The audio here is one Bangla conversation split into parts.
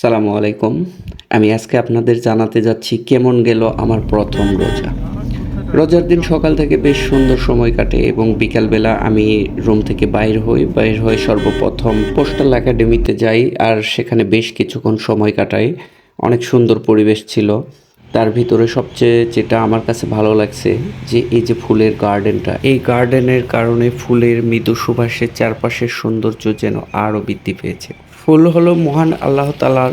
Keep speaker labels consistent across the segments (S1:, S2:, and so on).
S1: সালামু আলাইকুম। আমি আজকে আপনাদের জানাতে যাচ্ছি কেমন গেল আমার প্রথম রোজা। রোজার দিন সকাল থেকে বেশ সুন্দর সময় কাটে এবং বিকালবেলা আমি রুম থেকে বাইর হই, বাইর হয়ে সর্বপ্রথম পোস্টাল একাডেমিতে যাই আর সেখানে বেশ কিছুক্ষণ সময় কাটাই। অনেক সুন্দর পরিবেশ ছিল। তার ভিতরে সবচেয়ে যেটা আমার কাছে ভালো লাগছে যে এই যে ফুলের গার্ডেনটা, এই গার্ডেনের কারণে ফুলের মৃদু সুবাসের চারপাশের সৌন্দর্য যেন আরও বৃদ্ধি পেয়েছে। ফুল হলো মহান আল্লাহ তালার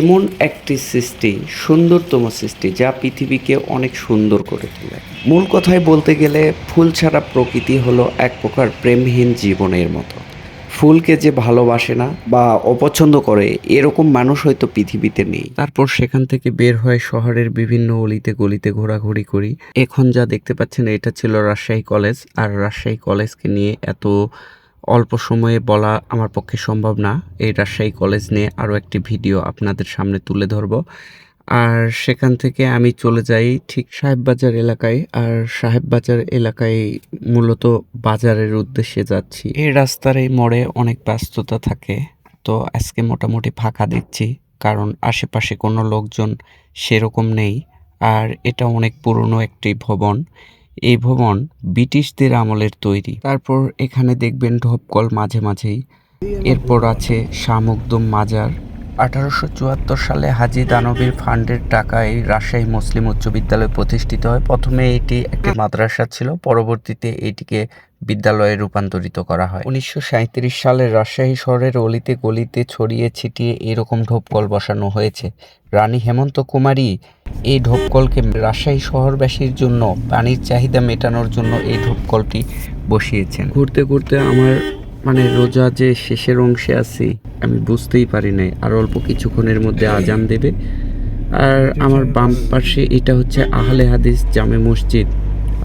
S1: এমন একটি সৃষ্টি, সুন্দরতম সৃষ্টি, যা পৃথিবীকে অনেক সুন্দর করে তোলে। মূল কথায় বলতে গেলে, ফুল ছাড়া প্রকৃতি হলো এক প্রকার প্রেমহীন জীবনের মতো। ফুলকে যে ভালোবাসে না বা অপছন্দ করে, এরকম মানুষ হয়তো পৃথিবীতে নেই। তারপর সেখান থেকে বের হয়ে শহরের বিভিন্ন অলিতে গলিতে ঘোরাঘুরি করি। এখন যা দেখতে পাচ্ছেন, এটা ছিল রাজশাহী কলেজ, আর রাজশাহী কলেজকে নিয়ে এত অল্প সময়ে বলা আমার পক্ষে সম্ভব না। এই রাজশাহী কলেজ নিয়ে আরও একটি ভিডিও আপনাদের সামনে তুলে ধরব। আর সেখান থেকে আমি চলে যাই ঠিক সাহেববাজার এলাকায়। আর সাহেববাজার এলাকায় মূলত বাজারের উদ্দেশ্যে যাচ্ছি। এই রাস্তার এই মোড়ে অনেক ব্যস্ততা থাকে। তো আজকে মোটামুটি ফাঁকা দেখছি কারণ আশেপাশে কোনো লোকজন সেরকম নেই। আর এটা অনেক পুরনো একটি ভবন। এই ভবন ব্রিটিশদের আমলের তৈরি। তারপর এখানে দেখবেন ঢোপকল মাঝে মাঝেই। এরপর আছে শামুকদম মাজার। আঠারোশো চুয়াত্তর সালে হাজি দানবীর ফান্ডের টাকায় রাজশাহী মুসলিম উচ্চ বিদ্যালয় প্রতিষ্ঠিত হয়। প্রথমে এটি একটি মাদ্রাসা ছিল, পরবর্তীতে এটিকে বিদ্যালয়ে রূপান্তরিত করা হয়। উনিশশো সালে রাজশাহী শহরের অলিতে গলিতে ছড়িয়ে ছিটিয়ে এরকম ঢোপকল বসানো হয়েছে। রানী হেমন্ত কুমারী এই ঢোপকলকে রাজশাহী শহরবাসীর জন্য পানির চাহিদা মেটানোর জন্য এই ঢোপকলটি বসিয়েছেন। ঘুরতে ঘুরতে আমার মানে রোজা যে শেষের অংশে আছি, আমি বুঝতেই পারি নাই। আর অল্প কিছুক্ষণের মধ্যে আজান দেবে। আর আমার বাম পাশে এটা হচ্ছে আহলে হাদিস জামে মসজিদ।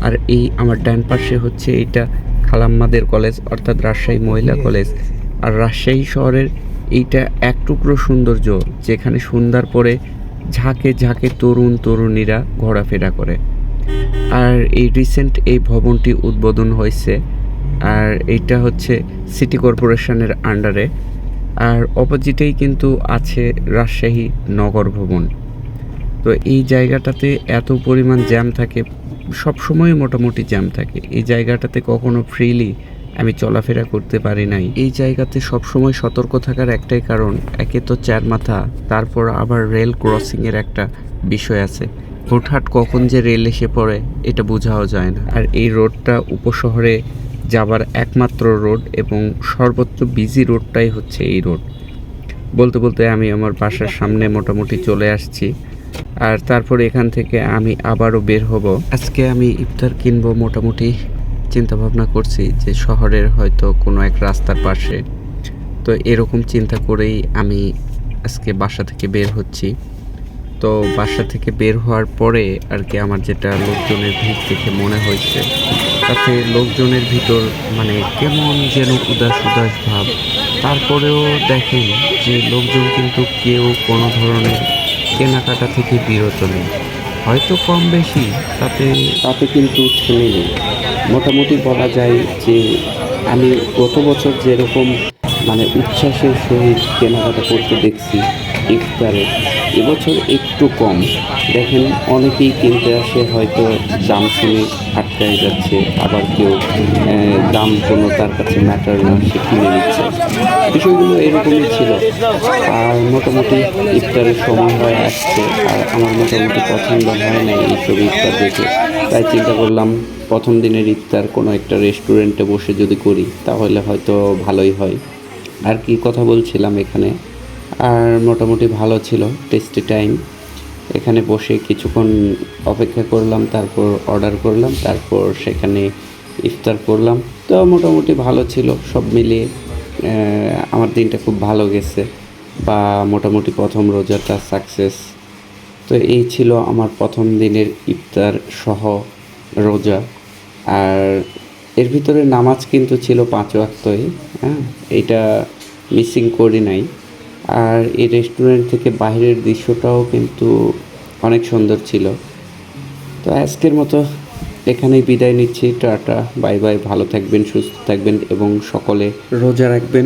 S1: আর এই আমার ডান পাশে হচ্ছে এটা খালাম্মাদের কলেজ অর্থাৎ রাজশাহী মহিলা কলেজ। আর রাজশাহী শহরের এইটা এক টুকরো সৌন্দর্য যেখানে সন্ধ্যার পরে ঝাঁকে ঝাঁকে তরুণ তরুণীরা ঘোরাফেরা করে। আর এই রিসেন্ট এই ভবনটি উদ্বোধন হয়েছে আর এইটা হচ্ছে সিটি কর্পোরেশনের আন্ডারে আর অপোজিটেই কিন্তু আছে রাজশাহী নগর ভবন। তো এই জায়গাটাতে এত পরিমাণ জ্যাম থাকে সব সময় মোটামুটি জ্যাম থাকে। এই জায়গাটাতে কখনো ফ্রিলি আমি চলাফেরা করতে পারি নাই। এই জায়গাতে সবসময় সতর্ক থাকার একটাই কারণ, একে তো চার মাথা, তারপর আবার রেল ক্রসিংয়ের একটা বিষয় আছে। হুটহাট কখন যে রেল এসে পড়ে, এটা বোঝাও যায় না। আর এই রোডটা উপশহরে যাবার একমাত্র রোড এবং সর্বোচ্চ বিজি রোডটাই হচ্ছে এই রোড। বলতে বলতে আমি আমার বাসার সামনে মোটামুটি চলে আসছি। আর তারপর এখান থেকে আমি আবারও বের হব। আজকে আমি ইফতার কিনবো মোটামুটি চিন্তা ভাবনা করছি যে শহরের হয়তো কোনো এক রাস্তার পাশে। তো এরকম চিন্তা করেই আমি আজকে বাসা থেকে বের হচ্ছি। তো বাসা থেকে বের হওয়ার পরে আর কি আমার যেটা লোকজনের ভিড় দেখে মনে হয়েছে, তাতে লোকজনের ভিতর মানে কেমন যেন উদাস উদাস ভাব। তারপরেও দেখেন যে লোকজন কিন্তু কেউ কোনো ধরনের কেনাকাটা থেকে বিরত নেই। হয়তো কম বেশি, তাতে তাতে কিন্তু ছেলে নেই। মোটামুটি বলা যায় যে আমি গত বছর যেরকম মানে উচ্ছ্বাসের সহিত কেনাকাটা করতে দেখছি ইফতারে এবছর একটু কম। দেখেন, অনেকেই কিনতে আসে, হয়তো দাম শুনে আটকায় যাচ্ছে, আবার কেউ দাম কোনো তার কাছে ম্যাটার না, সে কিনে নিচ্ছে। বিষয়গুলো এরকমই ছিল। আর মোটামুটি ইফতারের সময় হয়ে আসছে, আর আমার মোটামুটি পছন্দ হয় না এইসব ইফতার দেখে। তাই চিন্তা করলাম, প্রথম দিনের ইফতার কোনো একটা রেস্টুরেন্টে বসে যদি করি, তাহলে হয়তো ভালোই হয়। আর কি কথা বলছিলাম এখানে? আর মোটামুটি ভালো ছিল টেস্টি টাইম এখানে বসে কিছুক্ষণ অপেক্ষা করলাম, তারপর অর্ডার করলাম, তারপর সেখানে ইফতার করলাম। তো মোটামুটি ভালো ছিল, সব মিলিয়ে আমার দিনটা খুব ভালো গেছে বা মোটামুটি প্রথম রোজাটা সাকসেস তো এই ছিল আমার প্রথম দিনের ইফতার সহ রোজা। আর এর ভিতরে নামাজ কিন্তু ছিল পাঁচ ওয়াক্তই হ্যাঁ? এটা মিসিং করি নাই। আর এই রেস্টুরেন্ট থেকে বাইরের দৃশ্যটাও কিন্তু অনেক সুন্দর ছিল। তো আজকের মতো এখানেই বিদায় নিচ্ছি। টাটা, বাই বাই, ভালো থাকবেন, সুস্থ থাকবেন এবং সকলে রোজা রাখবেন।